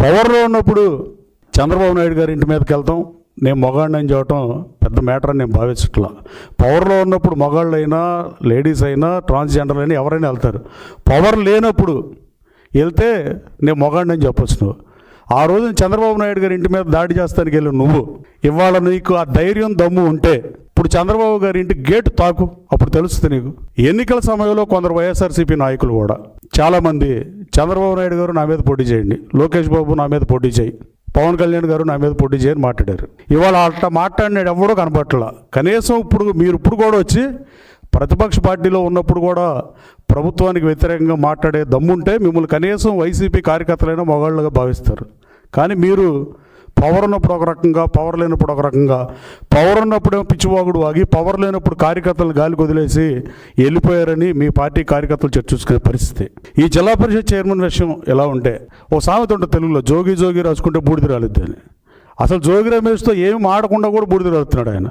పవర్లో ఉన్నప్పుడు చంద్రబాబు నాయుడు గారి ఇంటి మీదకి వెళ్తాం. నేను మగాడిని చూడటం పెద్ద మ్యాటర్ అని నేను భావించట్లా. పవర్లో ఉన్నప్పుడు మగాళ్ళు అయినా లేడీస్ అయినా ట్రాన్స్జెండర్ అయినా ఎవరైనా వెళ్తారు. పవర్ లేనప్పుడు వెళ్తే నేను మగాడిని అని చెప్పొచ్చు. నువ్వు ఆ రోజు చంద్రబాబు నాయుడు గారి ఇంటి మీద దాడి చేస్తానికి వెళ్ళి నువ్వు. ఇవాళ నీకు ఆ ధైర్యం దమ్ము ఉంటే ఇప్పుడు చంద్రబాబు గారి ఇంటి గేటు తాకు. అప్పుడు తెలుస్తుంది నీకు. ఎన్నికల సమయంలో కొందరు వైఎస్ఆర్సీపీ నాయకులు కూడా చాలామంది చంద్రబాబు నాయుడు గారు నా మీద పోటీ చేయండి లోకేష్ బాబు నా మీద పోటీ చేయి పవన్ కళ్యాణ్ గారు నా మీద పోటీ చేయని మాట్లాడారు. ఇవాళ అట్లా మాట్లాడినాడు ఎవడో కనపట్ల కనీసం ఇప్పుడు మీరు ఇప్పుడు కూడా వచ్చి ప్రతిపక్ష పార్టీలో ఉన్నప్పుడు కూడా ప్రభుత్వానికి వ్యతిరేకంగా మాట్లాడే దమ్ముంటే మిమ్మల్ని కనీసం వైసీపీ కార్యకర్తలైన మగాళ్ళుగా భావిస్తారు. కానీ మీరు పవర్ ఉన్నప్పుడు ఒక రకంగా పవర్ లేనప్పుడు ఒక రకంగా. పవర్ ఉన్నప్పుడే పిచ్చివాగుడు ఆగి పవర్ లేనప్పుడు కార్యకర్తలు గాలికి వదిలేసి వెళ్ళిపోయారని మీ పార్టీ కార్యకర్తలు చర్చించుకునే పరిస్థితి. ఈ జిల్లా పరిషత్ చైర్మన్ విషయం ఎలా ఉంటే ఓ సామెత ఉంటుంది తెలుగులో జోగి జోగి రాసుకుంటే బూడిద రాలిద్దని. అసలు జోగి రమేష్తో ఏమి ఆడకుండా కూడా బూడిద రాలుతున్నాడు ఆయన.